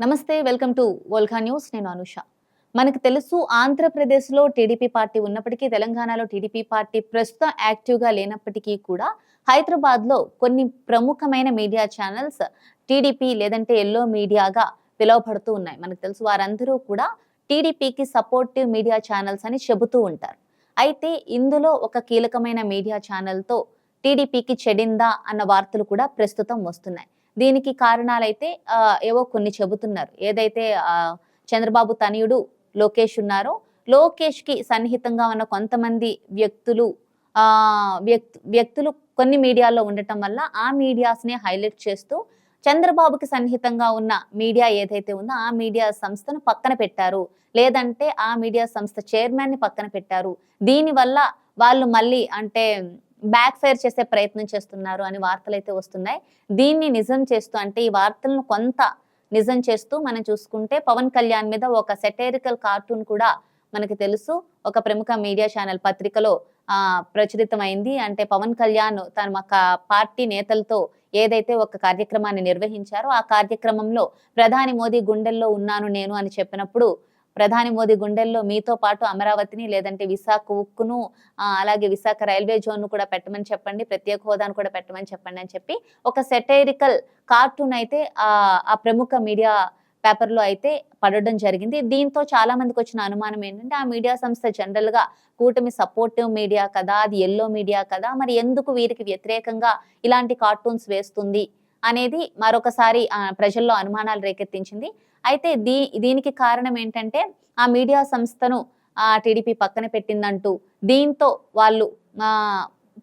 నమస్తే welcome to వోల్కా news. నేను అనుష. మనకు తెలుసు ఆంధ్రప్రదేశ్లో టీడీపీ పార్టీ ఉన్నప్పటికీ తెలంగాణలో టీడీపీ పార్టీ ప్రస్తుతం యాక్టివ్గా లేనప్పటికీ కూడా హైదరాబాద్లో కొన్ని ప్రముఖమైన మీడియా ఛానల్స్ టీడీపీ లేదంటే ఎల్లో మీడియాగా పిలువబడుతూ ఉన్నాయి. మనకు తెలుసు వారందరూ కూడా టీడీపీకి సపోర్టివ్ మీడియా ఛానల్స్ అని చెబుతూ ఉంటారు. అయితే ఇందులో ఒక కీలకమైన మీడియా ఛానల్తో టీడీపీకి చెడిందా అన్న వార్తలు కూడా ప్రస్తుతం వస్తున్నాయి. దీనికి కారణాలైతే ఏవో కొన్ని చెబుతున్నారు. ఏదైతే చంద్రబాబు తనయుడు లోకేష్ ఉన్నారో లోకేష్కి సన్నిహితంగా ఉన్న కొంతమంది వ్యక్తులు వ్యక్తు వ్యక్తులు కొన్ని మీడియాలో ఉండటం వల్ల ఆ మీడియాస్ని హైలైట్ చేస్తూ చంద్రబాబుకి సన్నిహితంగా ఉన్న మీడియా ఏదైతే ఉందో ఆ మీడియా సంస్థను పక్కన పెట్టారు. లేదంటే ఆ మీడియా సంస్థ చైర్మన్ని పక్కన పెట్టారు. దీనివల్ల వాళ్ళు మళ్ళీ అంటే బ్యాక్ ఫైర్ చేసే ప్రయత్నం చేస్తున్నారు అని వార్తలు అయితే వస్తున్నాయి. దీన్ని నిజం చేస్తూ అంటే ఈ వార్తలను కొంత నిజం చేస్తూ మనం చూసుకుంటే పవన్ కళ్యాణ్ మీద ఒక సెటైరికల్ కార్టూన్ కూడా మనకి తెలుసు. ఒక ప్రముఖ మీడియా ఛానల్ పత్రికలో ఆ ప్రచురితమైంది. అంటే పవన్ కళ్యాణ్ తన ఒక పార్టీ నేతలతో ఏదైతే ఒక కార్యక్రమాన్ని నిర్వహించారో ఆ కార్యక్రమంలో ప్రధాని మోదీ గుండెల్లో ఉన్నాను నేను అని చెప్పినప్పుడు ప్రధాని మోదీ గుండెల్లో మీతో పాటు అమరావతిని లేదంటే విశాఖ ఉక్కును అలాగే విశాఖ రైల్వే జోన్ను కూడా పెట్టమని చెప్పండి ప్రత్యేక హోదాను కూడా పెట్టమని చెప్పండి అని చెప్పి ఒక సెటైరికల్ కార్టూన్ అయితే ఆ ఆ ప్రముఖ మీడియా పేపర్లో అయితే పడడం జరిగింది. దీంతో చాలా మందికి వచ్చిన అనుమానం ఏంటంటే ఆ మీడియా సంస్థ జనరల్గా కూటమి సపోర్టివ్ మీడియా కదా అది ఎల్లో మీడియా కదా మరి ఎందుకు వీరికి వ్యతిరేకంగా ఇలాంటి కార్టూన్స్ వేస్తుంది? అనేది మరొకసారి ప్రజల్లో అనుమానాలు రేకెత్తించింది. అయితే దీ దీనికి కారణం ఏంటంటే ఆ మీడియా సంస్థను ఆ టీడీపీ పక్కన పెట్టిందంటూ దీంతో వాళ్ళు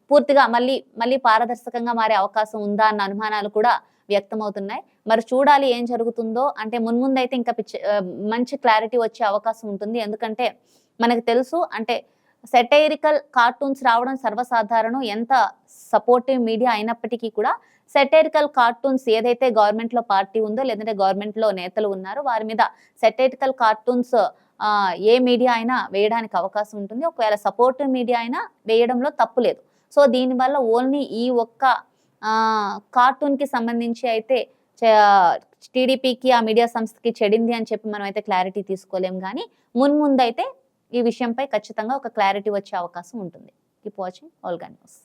పూర్తిగా మళ్ళీ మళ్ళీ పారదర్శకంగా మారే అవకాశం ఉందా అన్న అనుమానాలు కూడా వ్యక్తమవుతున్నాయి. మరి చూడాలి ఏం జరుగుతుందో అంటే మున్ముందైతే ఇంకా మంచి క్లారిటీ వచ్చే అవకాశం ఉంటుంది. ఎందుకంటే మనకు తెలుసు అంటే సెటైరికల్ కార్టూన్స్ రావడం సర్వసాధారణం. ఎంత సపోర్టివ్ మీడియా అయినప్పటికీ కూడా సెటైరికల్ కార్టూన్స్ ఏదైతే గవర్నమెంట్లో పార్టీ ఉందో లేదంటే గవర్నమెంట్లో నేతలు ఉన్నారో వారి మీద సెటైరికల్ కార్టూన్స్ ఏ మీడియా అయినా వేయడానికి అవకాశం ఉంటుంది. ఒకవేళ సపోర్టివ్ మీడియా అయినా వేయడంలో తప్పు లేదు. సో దీనివల్ల ఓన్లీ ఈ ఒక్క కార్టూన్కి సంబంధించి అయితే టీడీపీకి ఆ మీడియా సంస్థకి చెడింది అని చెప్పి మనం అయితే క్లారిటీ తీసుకోలేం. కానీ మున్ముందైతే అయితే ఈ విషయంపై ఖచ్చితంగా ఒక క్లారిటీ వచ్చే అవకాశం ఉంటుంది. Keep watching ఆల్గా news